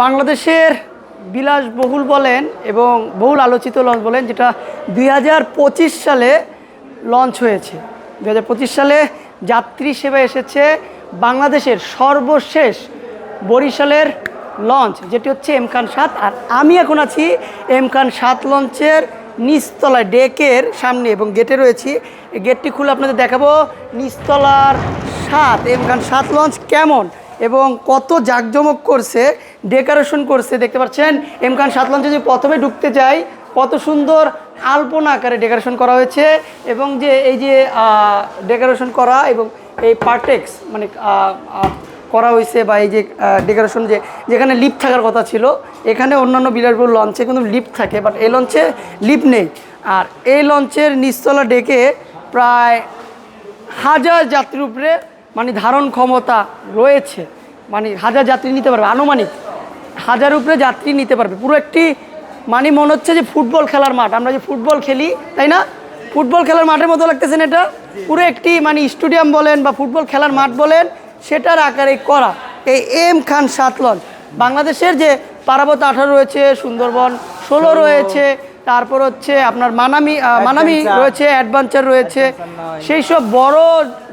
বাংলাদেশের বিলাসবহুল বলেন এবং বহুল আলোচিত লঞ্চ বলেন, যেটা দুই হাজার পঁচিশ সালে লঞ্চ হয়েছে। দু হাজার পঁচিশ সালে যাত্রী সেবা এসেছে বাংলাদেশের সর্বশেষ বরিশালের লঞ্চ, যেটি হচ্ছে এম খান সাত। আর আমি এখন আছি এম খান সাত লঞ্চের নিচতলায় ডেকের সামনে এবং গেটে রয়েছি। গেটটি খুলে আপনাদের দেখাবো নিচতলার সাত, এম খান সাত লঞ্চ কেমন এবং কত জাঁকজমক করছে ডেকোরেশন করছে, দেখতে পাচ্ছেন? এম খান সাত লঞ্চে যদি প্রথমে ঢুকতে যাই, কত সুন্দর আলপনা আকারে ডেকোরেশন করা হয়েছে এবং যে এই যে ডেকোরেশন করা এবং এই পার্টেক্স মানে করা হয়েছে বা এই যে ডেকোরেশন যে, যেখানে লিফট থাকার কথা ছিল, এখানে অন্যান্য বিলাসবহুল লঞ্চে কিন্তু লিফট থাকে, বাট এই লঞ্চে লিফট নেই। আর এই লঞ্চের নিচতলা ডেকে প্রায় হাজার যাত্রীর উপরে মানে ধারণ ক্ষমতা রয়েছে মানে হাজার যাত্রী নিতে পারবে, আনুমানিক। হাজার উপরে যাত্রী নিতে পারবে। পুরো একটি মানে মনে হচ্ছে যে ফুটবল খেলার মাঠ। আমরা যে ফুটবল খেলি তাই না? ফুটবল খেলার মাঠের মতো লাগতেছেন এটা? পুরো একটি মানে স্টেডিয়াম বলেন বা ফুটবল খেলার মাঠ বলেন সেটার আকারে করা। এই এম খান সাত লঞ্চ বাংলাদেশের যে পারাবত আঠারো রয়েছে সুন্দরবন ষোলো রয়েছে তারপর হচ্ছে আপনার মানামি মানামি রয়েছে অ্যাডভেঞ্চার রয়েছে। সেই সব বড়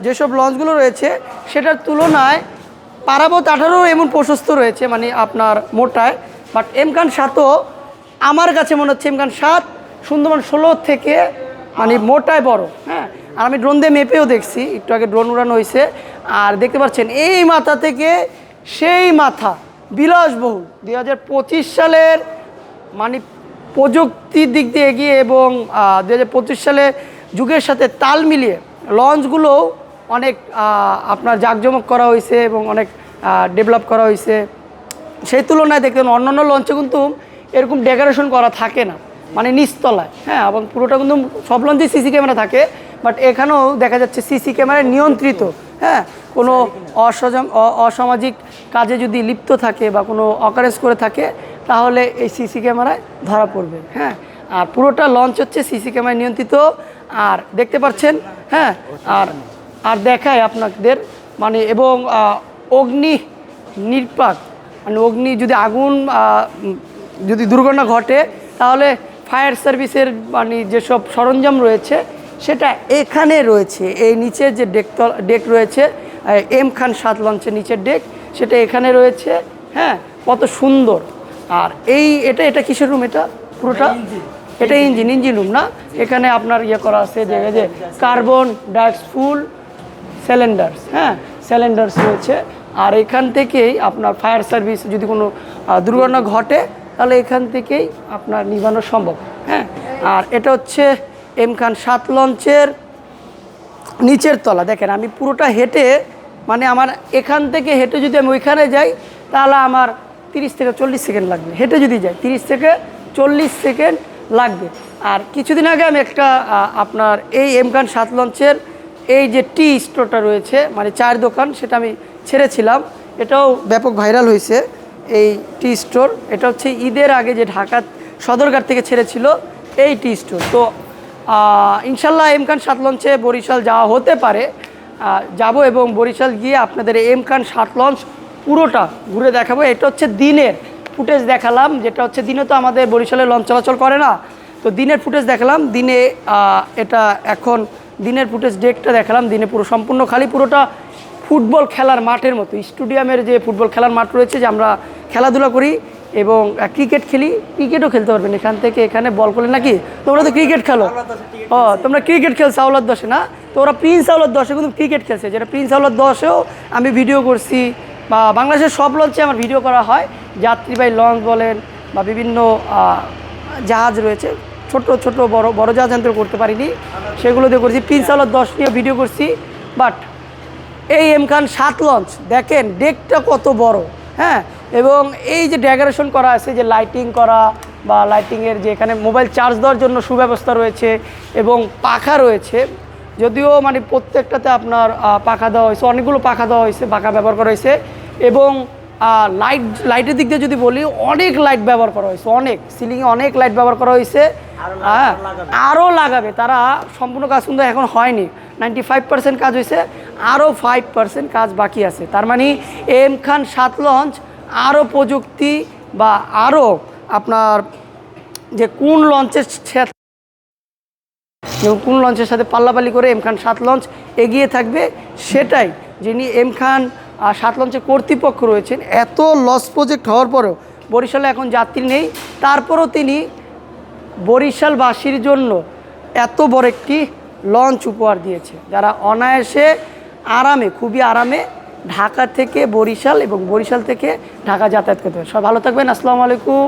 যেসব লঞ্চগুলো রয়েছে সেটার তুলনায় পারাবত আঠারো এমন প্রশস্ত রয়েছে মানে আপনার মোটায়। বাট এম খান সাতও আমার কাছে মনে হচ্ছে এম খান সাত সুন্দরবন ষোলো থেকে মানে মোটায় বড় হ্যাঁ। আর আমি ড্রোন দিয়ে মেপেও দেখছি একটু আগে ড্রোন উড়ানো হয়েছে। আর দেখতে পাচ্ছেন এই মাথা থেকে সেই মাথা বিলাসবহুল দু হাজার পঁচিশ সালের মানে প্রযুক্তির দিক দিয়ে এগিয়ে এবং দু হাজার পঁচিশ সালে যুগের সাথে তাল মিলিয়ে লঞ্চগুলোও অনেক আপনার জাঁকজমক করা হয়েছে এবং অনেক ডেভেলপ করা হয়েছে সেই তুলনায় দেখবেন অন্যান্য লঞ্চে কিন্তু এরকম ডেকোরেশন করা থাকে না মানে নিচতলায় হ্যাঁ এবং পুরোটা কিন্তু সব লঞ্চে সিসি ক্যামেরা থাকে বাট এখানেও দেখা যাচ্ছে সিসি ক্যামেরায় নিয়ন্ত্রিত হ্যাঁ কোনো অসজম অসামাজিক কাজে যদি লিপ্ত থাকে বা কোনো অকারেজ করে থাকে, তাহলে এই সিসি ক্যামেরায় ধরা পড়বে হ্যাঁ। আর পুরোটা লঞ্চ হচ্ছে সিসি ক্যামেরায় নিয়ন্ত্রিত, আর দেখতে পাচ্ছেন হ্যাঁ আর আর দেখায় আপনাদের মানে এবং অগ্নি নির্পাক মানে অগ্নি যদি আগুন যদি দুর্ঘটনা ঘটে তাহলে ফায়ার সার্ভিসের মানে যেসব সরঞ্জাম রয়েছে সেটা এখানে রয়েছে। এই নিচের যে ডেক ডেক রয়েছে এম খান সাত লঞ্চের নিচের ডেক সেটা এখানে রয়েছে হ্যাঁ কত সুন্দর। আর এই এটা এটা কিসের রুম এটা? পুরোটা? এটা ইঞ্জিন। ইঞ্জিন রুম না? এখানে আপনার ইয়ে করা আছে যে যে কার্বন ডাইঅক্স ফুল সিলিন্ডার্স হ্যাঁ? সিলিন্ডার্স রয়েছে। আর এখান থেকেই আপনার ফায়ার সার্ভিস যদি কোনো দুর্ঘটনা ঘটে, তাহলে এখান থেকেই আপনার নিবানো সম্ভব হ্যাঁ? আর এটা হচ্ছে এম খান সাত লঞ্চের নিচের তলা। দেখেন, আমি পুরোটা হেঁটে মানে আমার এখান থেকে হেঁটে যদি আমি ওইখানে যাই, তাহলে আমার তিরিশ থেকে চল্লিশ সেকেন্ড লাগবে। হেঁটে যদি যাই, তিরিশ থেকে চল্লিশ সেকেন্ড লাগবে। আর কিছুদিন আগে আমি একটা আপনার এই এমকান সাত লঞ্চের এই যে টি স্টোরটা রয়েছে মানে চায়ের দোকান, সেটা আমি ছেড়েছিলাম। এটাও ব্যাপক ভাইরাল হয়েছে, এই টি স্টোর। এটা হচ্ছে ঈদের আগে যে ঢাকা সদরঘাট থেকে ছেড়েছিল, এই টি স্টোর। তো ইনশাল্লাহ এমকান সাত লঞ্চে বরিশাল যাওয়া হতে পারে। যাব এবং বরিশাল গিয়ে আপনাদের এমকান সাত লঞ্চ পুরোটা ঘুরে দেখাবো। এটা হচ্ছে দিনের ফুটেজ দেখালাম, যেটা হচ্ছে দিনে তো আমাদের বরিশালে লঞ্চ চলাচল করে না। তো দিনের ফুটেজ দেখালাম, দিনে এটা এখন দিনের ফুটেজ ডেকটা দেখালাম দিনে পুরো সম্পূর্ণ খালি পুরোটা ফুটবল খেলার মাঠের মতো। স্টেডিয়ামের যে ফুটবল খেলার মাঠ রয়েছে যে আমরা খেলাধুলা করি এবং ক্রিকেট খেলি ক্রিকেটও খেলতে পারবেন এখান থেকে এখানে বল করলে নাকি তোমরা তো ক্রিকেট খেলো। ও তোমরা ক্রিকেট খেলছো আওলাদ দশে না? তো ওরা প্রিন্স আওলাদ দশে কিন্তু ক্রিকেট খেলছে। যেটা প্রিন্স আওলাদ দশেও আমি ভিডিও করছি বা বাংলাদেশের সব লঞ্চে আমার ভিডিও করা হয়। যাত্রীবাহী লঞ্চ বলেন বা বিভিন্ন জাহাজ রয়েছে। ছোট ছোট, বড় বড় জাহাজ যন্ত্র করতে পারিনি। সেগুলো দিয়ে করছি। প্রিন্স আওলাদ দশ নিয়ে ভিডিও করছি। বাট এই এম খান সাত লঞ্চ দেখেন ডেকটা কত বড় হ্যাঁ? এবং এই যে ডেকোরেশন করা আছে, যে লাইটিং করা বা লাইটিংয়ের যে এখানে মোবাইল চার্জ দেওয়ার জন্য সুব্যবস্থা রয়েছে এবং পাখা রয়েছে, যদিও মানে প্রত্যেকটাতে আপনার পাখা দেওয়া হয়েছে, অনেকগুলো পাখা দেওয়া হয়েছে, পাখা ব্যবহার করা হয়েছে এবং লাইট লাইটের দিক দিয়ে যদি বলি অনেক লাইট ব্যবহার করা হয়েছে অনেক। সিলিংয়ে অনেক লাইট ব্যবহার করা হয়েছে। হ্যাঁ আরও লাগাবে। তারা সম্পূর্ণ কাজ কিন্তু এখন হয়নি। নাইনটি ফাইভ পার্সেন্ট কাজ হয়েছে আরও ফাইভ পার্সেন্ট কাজ বাকি আছে। তার মানে এম খান সাত লঞ্চ আরও প্রযুক্তি বা আরও আপনার যে কোন লঞ্চের সাথে কোন লঞ্চের সাথে পাল্লাপাল্লি করে এম খান সাত লঞ্চ এগিয়ে থাকবে সেটাই যিনি এম খান সাত লঞ্চের কর্তৃপক্ষ রয়েছেন। এত লস প্রজেক্ট হওয়ার পরেও বরিশালে এখন যাত্রী নেই। তারপরও তিনি বরিশালবাসীর জন্য এত বড় একটি লঞ্চ উপহার দিয়েছে। যারা অনায়াসে আরামে, খুবই আরামে ঢাকা থেকে বরিশাল এবং বরিশাল থেকে ঢাকা যাতায়াত করতে পারে সব ভালো থাকবেন। আসসালামু আলাইকুম।